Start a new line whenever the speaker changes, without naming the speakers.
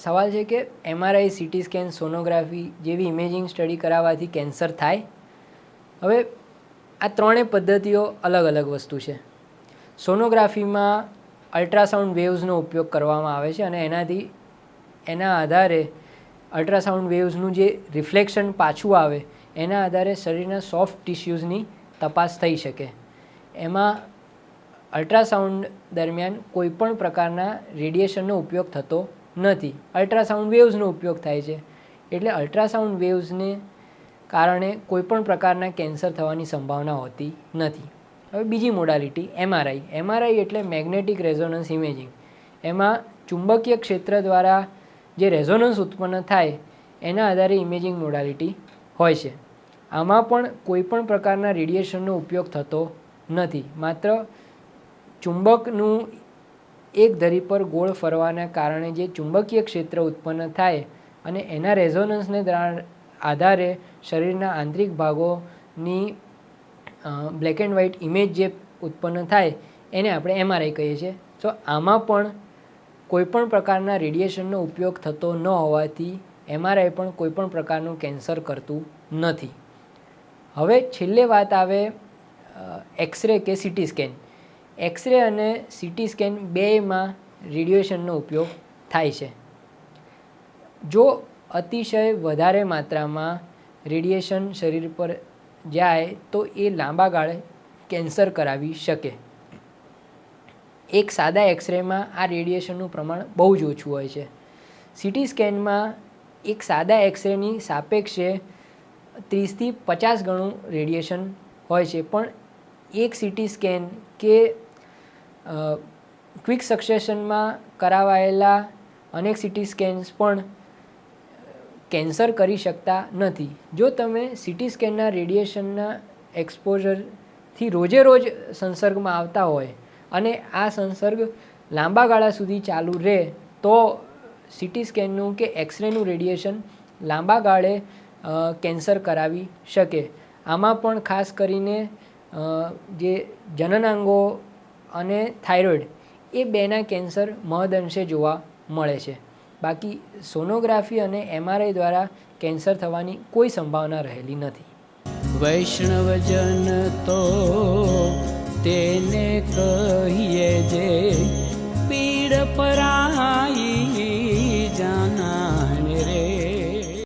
સવાલ છે કે એમઆરઆઈ સીટી સ્કેન સોનોગ્રાફી જેવી ઇમેજિંગ સ્ટડી કરાવવાથી કેન્સર થાય? હવે આ ત્રણેય પદ્ધતિઓ અલગ અલગ વસ્તુ છે. સોનોગ્રાફીમાં અલ્ટ્રાસાઉન્ડ વેવ્સનો ઉપયોગ કરવામાં આવે છે અને એનાથી, એના આધારે અલ્ટ્રાસાઉન્ડ વેવ્સનું જે રિફ્લેક્શન પાછું આવે, એના આધારે શરીરના સોફ્ટ ટિશ્યુઝની તપાસ થઈ શકે. એમાં અલ્ટ્રાસાઉન્ડ દરમિયાન કોઈપણ પ્રકારના રેડિયેશનનો ઉપયોગ થતો નથી. અલ્ટ્રાસાઉન્ડ વેવ્સનો ઉપયોગ થાય છે. એટલે અલ્ટ્રાસાઉન્ડ વેવ્સને કારણે કોઈપણ પ્રકારના કેન્સર થવાની સંભાવના હોતી નથી. હવે બીજી મોડાલિટી એમઆરઆઈ એમઆરઆઈ એટલે મેગ્નેટિક રેઝોનન્સ ઇમેજિંગ એમાં ચુંબકીય ક્ષેત્ર દ્વારા જે રેઝોનન્સ ઉત્પન્ન થાય, એના આધારે ઇમેજિંગ મોડાલિટી હોય છે. આમાં પણ કોઈપણ પ્રકારના રેડિયેશનનો ઉપયોગ થતો નથી. માત્ર ચુંબકનું એક ધરી પર ગોળ ફરવાના કારણે જે ચુંબકીય ક્ષેત્ર ઉત્પન્ન થાય અને એના રેઝોનન્સને આધારે શરીરના આંતરિક ભાગોની બ્લેક એન્ડ વ્હાઇટ ઇમેજ જે ઉત્પન્ન થાય એને આપણે એમઆરઆઈ કહીએ છીએ. તો આમાં પણ કોઈપણ પ્રકારના રેડિયેશનનો ઉપયોગ થતો ન હોવાથી એમઆરઆઈ પણ કોઈપણ પ્રકારનું કેન્સર કરતું નથી. હવે છેલ્લે વાત આવે એક્સરે કે સીટી સ્કેન એક્સરે અને સીટી સ્કેન બેમાં રેડિયેશનનો ઉપયોગ થાય છે. જો અતિશય વધારે માત્રામાં રેડિયેશન શરીર પર જાય તો એ લાંબા ગાળે કેન્સર કરાવી શકે. એક સાદા એક્સરેમાં આ રેડિયેશનનું પ્રમાણ બહુ જ ઓછું હોય છે. સિટી સ્કેનમાં એક સાદા એક્સરેની સાપેક્ષે ત્રીસથી પચાસ ગણું રેડિયેશન હોય છે, પણ એક સિટી સ્કેન કે ક્વિક સક્સેશનમાં કરાવાયેલા અનેક સિટી સ્કેન્સ પણ કેન્સર કરી શકતા નથી. જો તમે સિટી સ્કેનના રેડિયેશનના એક્સપોઝરથી રોજે રોજ સંસર્ગમાં આવતા હોય અને આ સંસર્ગ લાંબા ગાળા સુધી ચાલુ રહે, તો સિટી સ્કેનનું કે એક્સરેનું રેડિયેશન લાંબા ગાળે કેન્સર કરાવી શકે. આમાં પણ ખાસ કરીને જે જનનાંગો અને થાઇરોઇડ એ બેના કેન્સર મહદઅંશે જોવા મળે છે. બાકી સોનોગ્રાફી અને એમઆરઆઈ દ્વારા કેન્સર થવાની કોઈ સંભાવના રહેલી નથી.
વૈષ્ણવજન તો તેને કહીએ જે પીડ પરાઈ